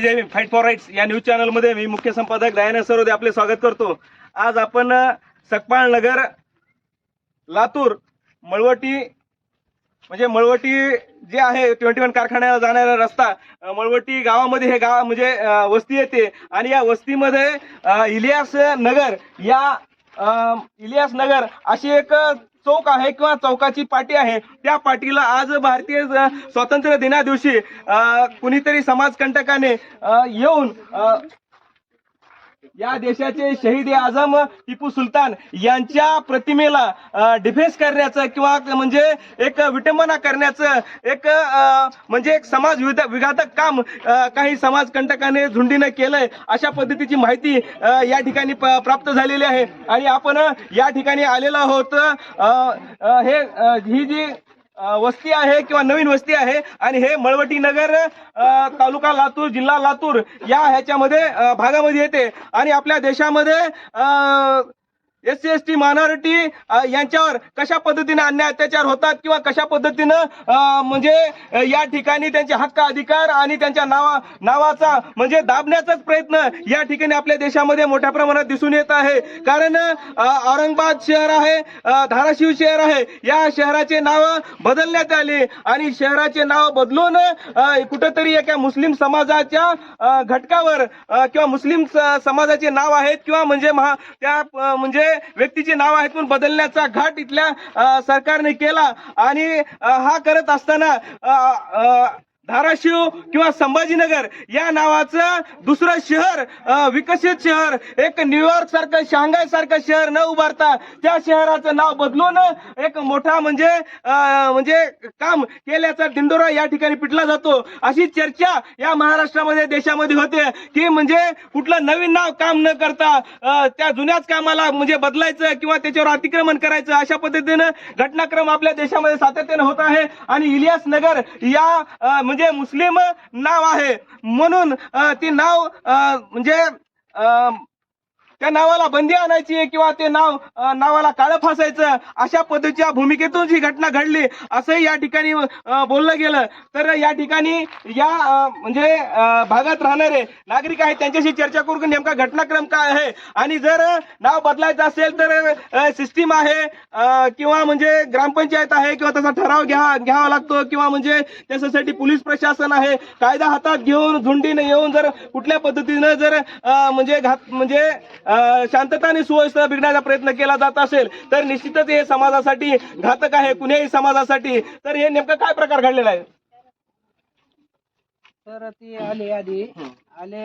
Jai fight for rights या news चॅनलमध्ये मी मुख्य संपादक दयानंद सरोदे आपले स्वागत करतो. आज आपण सकपाळ नगर लातूर मळवटी म्हणजे मळवटी जे आहे ट्वेंटी वन कारखान्याला जाणारा रस्ता मळवटी गावामध्ये हे गाव म्हणजे वस्ती येते. आणि या वस्तीमध्ये इलियास नगर या इलियास नगर अशी एक चौक आहे किंवा चौकाची पाटी आहे. त्या पाटीला आज भारतीय स्वातंत्र्य दिना दिवशी कुणीतरी समाजकंटकाने येऊन या देशाचे शहीद ए आझम टिपू सुलतान यांच्या प्रतिमेला डिफेन्स करण्याचं किंवा म्हणजे एक विटंबना करण्याचं एक म्हणजे एक समाज विघातक काम काही समाजकंटकाने झुंडीनं केलंय अशा पद्धतीची माहिती या ठिकाणी प- प्राप्त झालेली आहे. आणि आपण या ठिकाणी आलेलो आहोत हे ही जी वस्ती आहे किंवा नवीन वस्ती आहे आणि हे मळवटी नगर तालुका लातूर जिल्हा लातूर या ह्याच्यामध्ये भागामध्ये येते. आणि आपल्या देशामध्ये S C S T minority यांच्यावर कशा पद्धतीने अन्याय अत्याचार होतात किंवा कशा पद्धतीनं म्हणजे या ठिकाणी त्यांचे हक्क अधिकार आणि त्यांच्या नावा नावाचा म्हणजे दाबण्याचाच प्रयत्न या ठिकाणी आपल्या देशामध्ये मोठ्या प्रमाणात दिसून येत आहे. कारण औरंगाबाद शहर आहे धाराशिव शहर आहे. या शहराचे नाव बदलण्यात आले आणि शहराचे नाव बदलून कुठंतरी एका मुस्लिम समाजाच्या घटकावर किंवा मुस्लिम स- समाजाचे नाव आहेत किंवा म्हणजे महा त्या म्हणजे व्यक्तीचे नाव आहेत म्हणून बदलण्याचा घाट इथल्या सरकारने केला. आणि हा करत असताना धाराशिव किंवा संभाजीनगर या नावाचं दुसरं शहर विकसित शहर. एक न्यूयॉर्क सारखं शांघाय सारखं शहर न उभारता त्या शहराचं नाव बदलून एक मोठा म्हणजे म्हणजे काम केल्याचा दिंडोरा या ठिकाणी पिटला जातो. अशी चर्चा या महाराष्ट्रामध्ये देशामध्ये होते. की म्हणजे कुठलं नवीन नाव काम न करता त्या जुन्याच कामाला म्हणजे बदलायचं किंवा त्याच्यावर अतिक्रमण करायचं अशा पद्धतीनं घटनाक्रम आपल्या देशामध्ये सातत्यानं होत आहे. आणि इलियास नगर या म्हणजे म्हणजे मुस्लिम नाव आहे. म्हणून अ, ती नाव अ, म्हणजे त्या नावाला बंदी आणायची किंवा ते नाव नावाला काळं फासायचं अशा पद्धतीच्या भूमिकेतून जी घटना घडली असंही या ठिकाणी बोललं गेलं. तर या ठिकाणी या म्हणजे भागात राहणारे नागरिक आहेत त्यांच्याशी चर्चा करून नेमका घटनाक्रम काय आहे. आणि जर नाव बदलायचं असेल तर सिस्टीम आहे किंवा म्हणजे ग्रामपंचायत आहे किंवा तसा ठराव घ्या घ्यावा लागतो किंवा म्हणजे त्याच्यासाठी पोलीस प्रशासन आहे कायदा हातात घेऊन झुंडीने येऊन जर कुठल्या पद्धतीनं जर म्हणजे घात म्हणजे शांतता आणि सुव्यवस्था बिघडण्याचा प्रयत्न केला जात असेल तर निश्चितच हे समाजासाठी घातक आहे कुण्याही समाजासाठी. तर हे नेमकं काय प्रकार घडलेला आहे? तर ती आले आधी. आले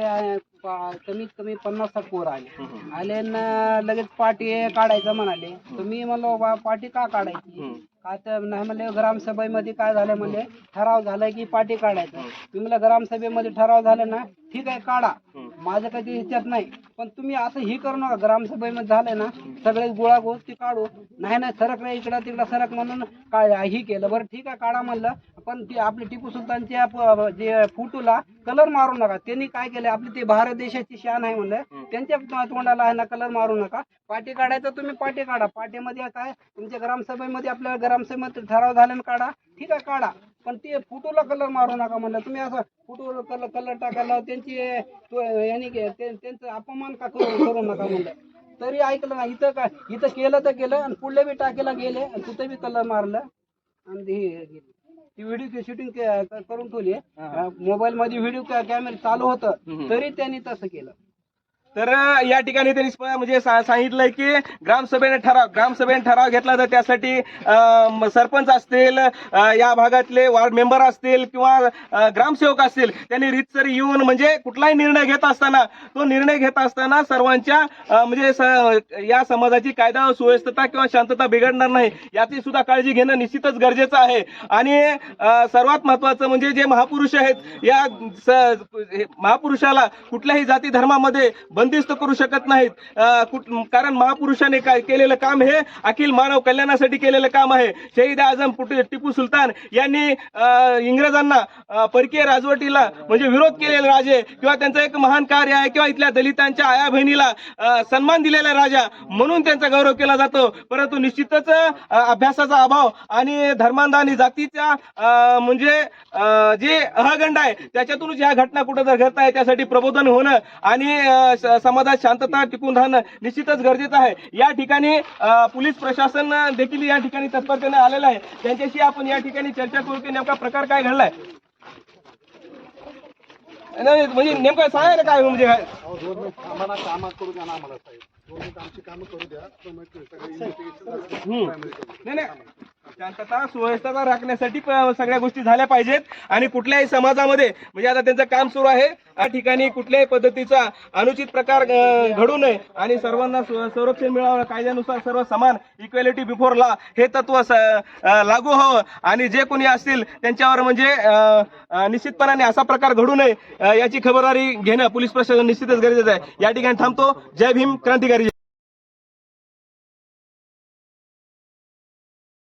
कमीत कमी पन्नास साठ पोर आले. आले न लगेच पाटी काढायचं म्हणाले. तर मी म्हणलो बा पाटी का काढायची? का तर नाही म्हणले ग्रामसभेमध्ये काय झालं? म्हणले ठराव झालाय की पाटी काढायचं. मी म्हणलं ग्रामसभेमध्ये ठराव झाला ना ठीक आहे काढा. माझं काही ह्याच्यात नाही. पण तुम्ही असं ही करू नका. ग्रामसभेमध्ये झालंय ना सगळे गोळा गोष्टी काढू. नाही नाही सरक नाही इकडं तिकडं सरक म्हणून काय ही केलं. बरं ठीक आहे काढा म्हणलं. पण ती आपली टिपू सुलतानच्या प- जे फुटूला कलर मारू नका. त्यांनी काय केलं आपली ते भारत देशाची शान आहे म्हणलं. त्यांच्या तो- तोंडाला आहे ना कलर मारू नका. पाठी काढायचं तुम्ही पाठी काढा. पाठीमध्ये काय तुमच्या ग्रामसभेमध्ये आपल्या ग्रामसभेमध्ये ठराव झाल्यानं काढा. ठीक आहे काढा. पण ते फुटूला कलर मारू नका म्हणलं. तुम्ही असं फुटूला कलर कलर टाकायला त्यांची तो- यांनी के- ते- त्यांचा अपमान का करू करू नका म्हणलं. तरी ऐकलं ना इथं काय इथं केलं तर केलं आणि पुढल्या बी टाकीला गेले आणि तिथं बी कलर मारलं आणि ती व्हिडिओ शूटिंग करून ठेवली मोबाईल मध्ये व्हिडिओ कॅमेरा चालू होतं तरी त्यांनी तसं केलं. तर या ठिकाणी त्यांनी म्हणजे सांगितलंय की ग्रामसभेने ठराव ग्रामसभेने ठराव घेतला तर त्यासाठी सरपंच असतील या भागातले वार्ड मेंबर असतील किंवा ग्रामसेवक असतील त्यांनी रीतसर येऊन म्हणजे कुठलाही निर्णय घेत असताना तो निर्णय घेत असताना सर्वांच्या म्हणजे या समाजाची कायदा व किंवा शांतता बिघडणार नाही याची सुद्धा काळजी घेणं निश्चितच गरजेचं आहे. आणि सर्वात महत्वाचं म्हणजे जे महापुरुष आहेत या महापुरुषाला कुठल्याही जाती धर्मामध्ये बंदिस्त करू शकत नाहीत. कारण महापुरुषाने काय केलेलं काम हे अखिल मानव कल्याणासाठी केलेलं काम आहे. शहीद आझम पुट- टिपू सुलतान यांनी इंग्रजांना परकीय राजवटीला म्हणजे विरोध केलेले राजे किंवा त्यांचं एक महान कार्य आहे किंवा इथल्या दलितांच्या आया बहिणीला सन्मान दिलेला राजा म्हणून त्यांचा गौरव केला जातो. परंतु निश्चितच अभ्यासाचा अभाव आणि धर्मांध आणि जातीच्या म्हणजे जे अहगंड आहे त्याच्यातूनच ह्या घटना कुठं जर घडत आहे त्यासाठी प्रबोधन होणं आणि समाजात शांतता टिकून राहणं निश्चितच गरजेचं आहे. या ठिकाणी पोलीस प्रशासन देखील या ठिकाणी तत्परतेने आलेलं आहे. त्यांच्याशी आपण या ठिकाणी चर्चा करू की नेमका प्रकार काय घडलाय. नाही, म्हणजे नेमकं सांगाय ना काय म्हणजे काय? आम्हाला करू द्या ना आम्हाला साहेब आमची कामं करू द्या नाही नाही. शांतता सुव्यवस्था राखण्यासाठी सगळ्या गोष्टी झाल्या पाहिजेत. आणि कुठल्याही समाजामध्ये म्हणजे आता त्यांचं काम सुरू आहे या ठिकाणी कुठल्याही पद्धतीचा अनुचित प्रकार घडू नये. आणि सर्वांना संरक्षण मिळावं कायद्यानुसार सर्व समान इक्वेलिटी बिफोर लॉ हे तत्व लागू हवं. आणि जे कोणी असतील त्यांच्यावर म्हणजे निश्चितपणाने असा प्रकार घडू नये याची खबरदारी घेणं पोलीस प्रशासन निश्चितच गरजेचं आहे. या ठिकाणी थांबतो. जय भीम क्रांतिकारी.